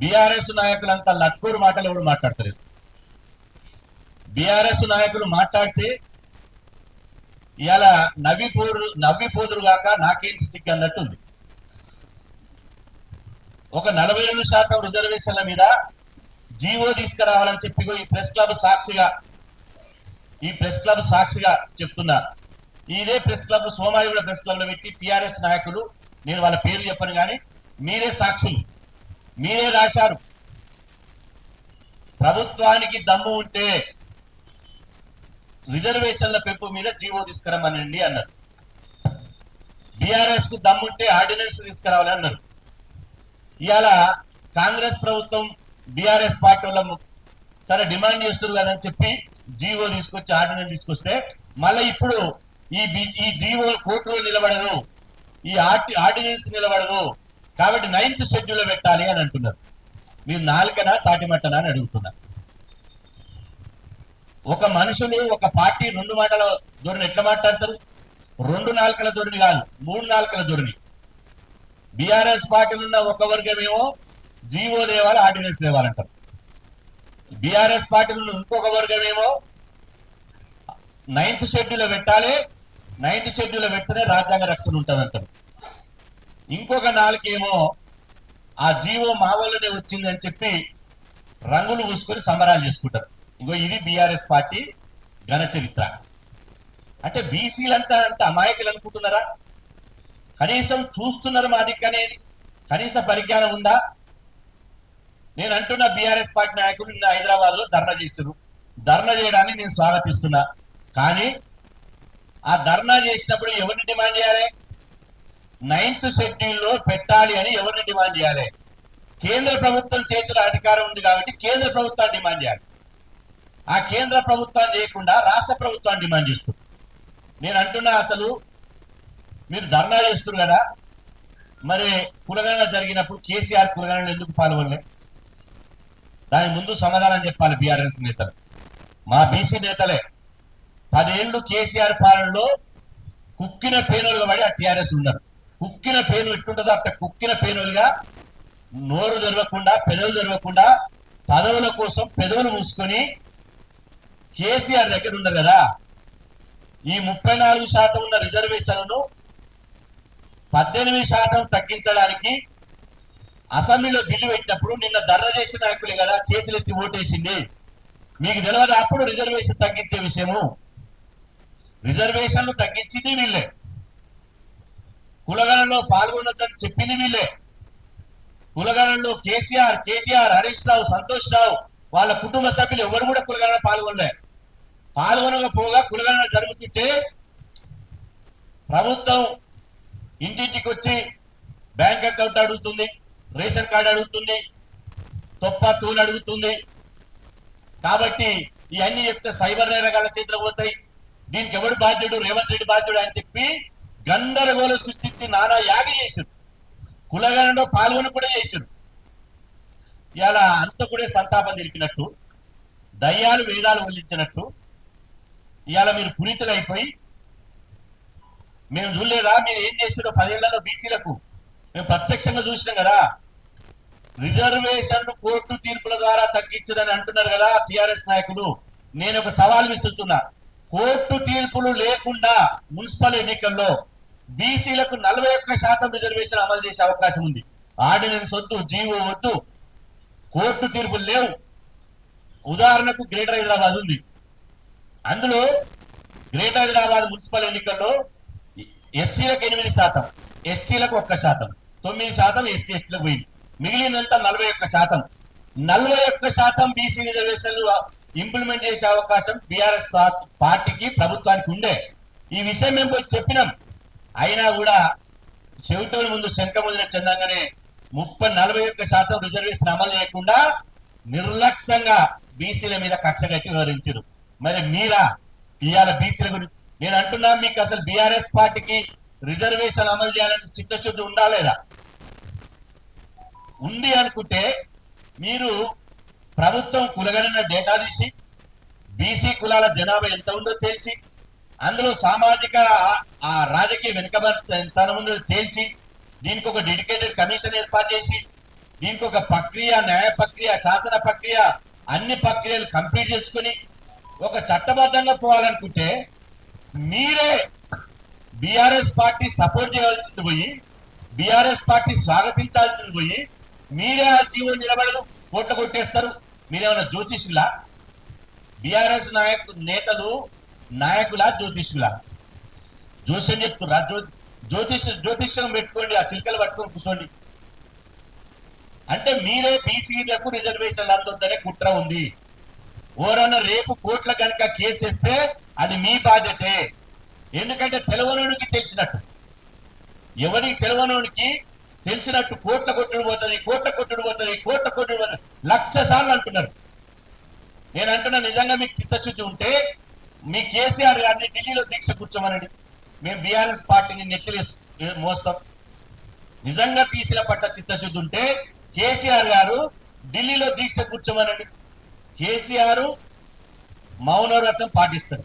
BRS నాయకులంతా లత్కూరు మాటలు ఎవరు మాట్లాడతారు బీఆర్ఎస్ నాయకులు మాట్లాడితే ఇవాళ నవ్విపోరు నవ్విపోదురు గాక నాకేంటి సిగ్గు అన్నట్టుంది. ఒక నలభై ఏడు శాతం రిజర్వేషన్ల మీద జీవో తీసుకురావాలని చెప్పి ఈ ప్రెస్ క్లబ్ సాక్షిగా ఈ ప్రెస్ క్లబ్ సాక్షిగా చెప్తున్నా. ఇదే ప్రెస్ క్లబ్ సోమాజిగూడ ప్రెస్ క్లబ్లో పెట్టి టిఆర్ఎస్ నాయకులు నేను వాళ్ళ పేరు చెప్పను కానీ మీరే సాక్షులు. మీరే రాశారు. ప్రభుత్వానికి దమ్ము ఉంటే రిజర్వేషన్ల పెంపు మీద జీవో తీసుకురమ్మనండి అన్నారు. బీఆర్ఎస్కు దమ్ముంటే ఆర్డినెన్స్ తీసుకురావాలి అన్నారు. ఇవాళ కాంగ్రెస్ ప్రభుత్వం బీఆర్ఎస్ పార్టీ వాళ్ళ సరే డిమాండ్ చేస్తారు కదని చెప్పి జీవో తీసుకొచ్చి ఆర్డినెన్స్ తీసుకొస్తే మళ్ళీ ఇప్పుడు ఈ బి- ఈ జీవో కోర్టులో నిలబడదు. ఈ ఆర్టి ఆర్డినెన్స్ నిలబడదు. కాబట్టి నైన్త్ షెడ్యూల్ పెట్టాలి అని అంటున్నారు. మీరు నాలుకనా తాటిమట్టనా అని అడుగుతున్నా ఒక మనుషులు ఒక పార్టీ రెండు మాటల ధోరణి ఎట్లా మాట్లాడతారు? రెండు నాలుకల ధోరణి కాదు మూడు నాలుకల ధోరణి. బీఆర్ఎస్ పార్టీలు ఉన్న ఒక వర్గమేమో జీవో దేవాలి ఆర్డినెన్స్ దేవాలంటారు బీఆర్ఎస్ పార్టీలు ఉన్న ఇంకొక వర్గమేమో నైన్త్ షెడ్యూల్ పెట్టాలి నైన్త్ షెడ్యూల్ పెడితేనే రాజ్యాంగ రక్షణ ఉంటుంది అంటారు ఇంకొక నాలుకేమో ఆ జీవో మా వల్లనే వచ్చింది అని చెప్పి రంగులు పూసుకొని సంబరాలు చేసుకుంటారు. ఇంకో ఇది బీఆర్ఎస్ పార్టీ ఘన చరిత్ర. అంటే బీసీలంతా అంత అమాయకులు అనుకుంటున్నారా? కనీసం చూస్తున్నారు మా దిక్కనే కనీస పరిజ్ఞానం ఉందా? నేను అంటున్న బీఆర్ఎస్ పార్టీ నాయకులు నిన్న హైదరాబాద్లో ధర్నా చేశారు. ధర్నా చేయడాన్ని నేను స్వాగతిస్తున్నా. కానీ ఆ ధర్నా చేసినప్పుడు ఎవరిని డిమాండ్ చేయాలి? నైన్త్ షెడ్యూల్లో పెట్టాలి అని ఎవరిని డిమాండ్ చేయాలి? కేంద్ర ప్రభుత్వం చేతిలో అధికారం ఉంది కాబట్టి కేంద్ర ప్రభుత్వాన్ని డిమాండ్ చేయాలి. ఆ కేంద్ర ప్రభుత్వాన్ని చేయకుండా రాష్ట్ర ప్రభుత్వాన్ని డిమాండ్ చేస్తుంది. నేను అంటున్నా అసలు మీరు ధర్నా చేస్తున్నారు కదా మరి కులగణన జరిగినప్పుడు కేసీఆర్ కులగణన ఎందుకు పాల్గొనలే? దాని ముందు సమాధానం చెప్పాలి బీఆర్ఎస్ నేతలు. మా బీసీ నేతలే పదేళ్ళు కేసీఆర్ పాలనలో కుక్కిన పేనులుగా పడి ఆ టీఆర్ఎస్ ఉన్నారు. కుక్కిన పేను ఎట్టుంటుందో అట్ట. కుక్కిన పేనులుగా నోరు జరగకుండా పెదవులు జరగకుండా పదవుల కోసం పెదవులు మూసుకొని కేసీఆర్ దగ్గర ఉండరు కదా. ఈ ముప్పై నాలుగు శాతం ఉన్న రిజర్వేషన్లను పద్దెనిమిది శాతం తగ్గించడానికి అసెంబ్లీలో బిల్లు పెట్టినప్పుడు నిన్న ధర్నా చేసిన నాయకులే కదా చేతులెత్తి ఓటేసింది. మీకు తెలియదు అప్పుడు రిజర్వేషన్ తగ్గించే విషయము? రిజర్వేషన్లు తగ్గించింది వీళ్ళే. కులగణంలో పాల్గొనొద్దని చెప్పింది వీళ్ళే. కులగణంలో కేసీఆర్ కేటీఆర్ హరీష్ రావు సంతోష్ రావు వాళ్ళ కుటుంబ సభ్యులు ఎవరు కూడా కులగణన పాల్గొనలే. పాల్గొనకపోగా కులగణన జరుగుతుంటే ప్రభుత్వం ఇంటింటికి వచ్చి బ్యాంక్ అకౌంట్ అడుగుతుంది రేషన్ కార్డు అడుగుతుంది తొప్ప తూలు అడుగుతుంది. కాబట్టి ఇవన్నీ చెప్తే సైబర్ నేరగాల చేతిలో పోతాయి. దీనికి ఎవడు బాధ్యుడు? రేవంత్ రెడ్డి బాధ్యుడు అని చెప్పి గందరగోళం సృష్టించి నానా యాగ చేశారు కులగణలో పాల్గొని కూడా చేశారు ఇలా అంత కూడా సంతాపం తెలిపినట్టు దయ్యాలు వేదాలు వల్లించినట్టు ఇవాళ మీరు పునీతులు అయిపోయి మేము చూడలేదా? మీరు ఏం చేస్తారో పదేళ్ళలో బీసీలకు. మేము ప్రత్యక్షంగా చూసినాం కదా. రిజర్వేషన్లు కోర్టు తీర్పుల ద్వారా తగ్గించదని అంటున్నారు కదా టిఆర్ఎస్ నాయకులు. నేను ఒక సవాల్ విసురుతున్నా. కోర్టు తీర్పులు లేకుండా మున్సిపల్ ఎన్నికల్లో బీసీలకు నలభై ఒక్క శాతం రిజర్వేషన్ అమలు చేసే అవకాశం ఉంది. ఆర్డినెన్స్ వద్దు జీవో వద్దు కోర్టు తీర్పులు లేవు. ఉదాహరణకు గ్రేటర్ హైదరాబాద్ ఉంది. అందులో గ్రేటర్ హైదరాబాద్ మున్సిపల్ ఎన్నికల్లో ఎస్సీలకు ఎనిమిది శాతం ఎస్టీలకు ఒక్క శాతం తొమ్మిది శాతం ఎస్సీ ఎస్టీలకు పోయింది. మిగిలినంతా నలభై ఒక్క శాతం. నలభై ఒక్క శాతం బీసీ రిజర్వేషన్లు ఇంప్లిమెంట్ చేసే అవకాశం బీఆర్ఎస్ పార్టీకి ప్రభుత్వానికి ఉండే. ఈ విషయం మేము పోయి చెప్పినాం. అయినా కూడా చెవిటోని ముందు శంఖ ముదిన చెందంగానే ముప్పై నలభై ఒక్క శాతం రిజర్వేషన్ అమలు చేయకుండా నిర్లక్ష్యంగా బీసీల మీద కక్ష కట్టి వివరించారు మరి మీరా? ఇవాళ బీసీల గురించి నేను అంటున్నా మీకు అసలు బీఆర్ఎస్ పార్టీకి రిజర్వేషన్ అమలు చేయాలని చిత్తశుద్ధి ఉందా లేదా? ఉంది అనుకుంటే మీరు ప్రభుత్వం కులగణన డేటా తీసి బీసీ కులాల జనాభా ఎంత ఉందో తెలిసి అందులో సామాజిక ఆ- రాజకీయ వెనుకబడి తన ముందు తేల్చి దీనికి ఒక డెడికేటెడ్ కమిషన్ ఏర్పాటు చేసి దీనికి ఒక ప్రక్రియ న్యాయ ప్రక్రియ శాసన ప్రక్రియ అన్ని ప్రక్రియలు కంప్లీట్ చేసుకుని ఒక చట్టబద్ధంగా పోవాలనుకుంటే మీరే బీఆర్ఎస్ పార్టీ సపోర్ట్ చేయాల్సింది పోయి బీఆర్ఎస్ పార్టీ స్వాగతించాల్సింది పోయి మీరే ఆ జీవో నిలబడదు ఓట్లు కొట్టేస్తారు. మీరేమైనా జ్యోతిష్యులా? బీఆర్ఎస్ నాయకు నేతలు నాయకుల జ్యోతిషుల జ్యోతిష్యం చెప్తున్నా జ్యోతిష జ్యోతిష్యం పెట్టుకోండి ఆ చిలుకలు పట్టుకొని కూర్చోండి. అంటే మీరే బీసీలకు రిజర్వేషన్లు అందొద్దనే కుట్ర ఉంది. ఓరన్న రేపు కోట్ల కనుక కేసు వేస్తే అది మీ బాధ్యతే. ఎందుకంటే తెలవనోడికి తెలిసినట్టు. ఎవరికి తెలవనోడికి తెలిసినట్టు కోట్ల కొట్టుడు పోతుంది కోట్ల కొట్టుడు పోతుంది కోట్ల కొట్టుడు పోతుంది. లక్ష సార్లు అంటున్నారు. నేను అంటున్నా నిజంగా మీకు చిత్తశుద్ధి ఉంటే మీ కేసీఆర్ గారిని ఢిల్లీలో దీక్ష కూర్చోమనండి. మేము బీఆర్ఎస్ పార్టీని నెత్తిలి మోస్తాం. నిజంగా బీసీల పట్ల చిత్తశుద్ధి ఉంటే కేసీఆర్ గారు ఢిల్లీలో దీక్ష కూర్చోమనండి. కేసీఆర్ మౌనవ్రతం పాటిస్తాడు.